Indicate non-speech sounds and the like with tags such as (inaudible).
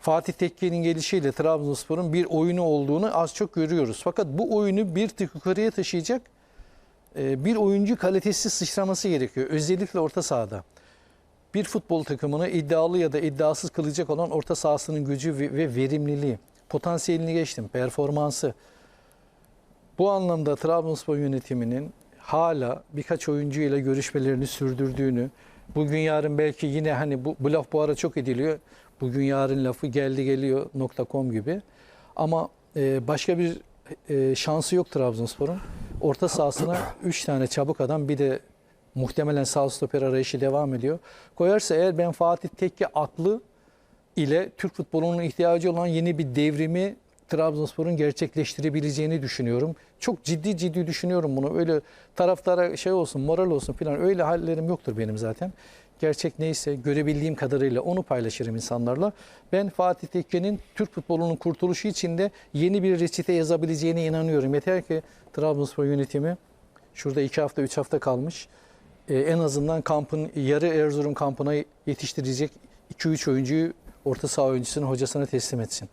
Fatih Tekke'nin gelişiyle Trabzonspor'un bir oyunu olduğunu az çok görüyoruz. Fakat bu oyunu bir tık yukarıya taşıyacak e, bir oyuncu kalitesi sıçraması gerekiyor. Özellikle orta sahada. Bir futbol takımını iddialı ya da iddiasız kılacak olan orta sahasının gücü ve ve verimliliği. Potansiyelini geçtim, performansı. Bu anlamda Trabzonspor yönetiminin hala birkaç oyuncuyla görüşmelerini sürdürdüğünü, bugün yarın belki yine hani bu, bu laf bu ara çok ediliyor. Bugün yarın lafı geldi geliyor .com gibi. Ama e, başka bir e, şansı yok Trabzonspor'un. Orta sahasına (coughs) 3 tane çabuk adam bir de muhtemelen sağ stoper arayışı devam ediyor. Koyarsa eğer ben Fatih Tekke aklı ile Türk futbolunun ihtiyacı olan yeni bir devrimi Trabzonspor'un gerçekleştirebileceğini düşünüyorum. Çok ciddi ciddi düşünüyorum bunu. Öyle taraftara şey olsun, moral olsun falan öyle hallerim yoktur benim zaten. Gerçek neyse görebildiğim kadarıyla onu paylaşırım insanlarla. Ben Fatih Tekke'nin Türk futbolunun kurtuluşu için de yeni bir reçete yazabileceğine inanıyorum. Yeter ki Trabzonspor yönetimi şurada iki hafta, üç hafta kalmış. Ee, en azından kampın yarı Erzurum kampına yetiştirecek 2-3 oyuncuyu orta saha oyuncusunun hocasına teslim etsin.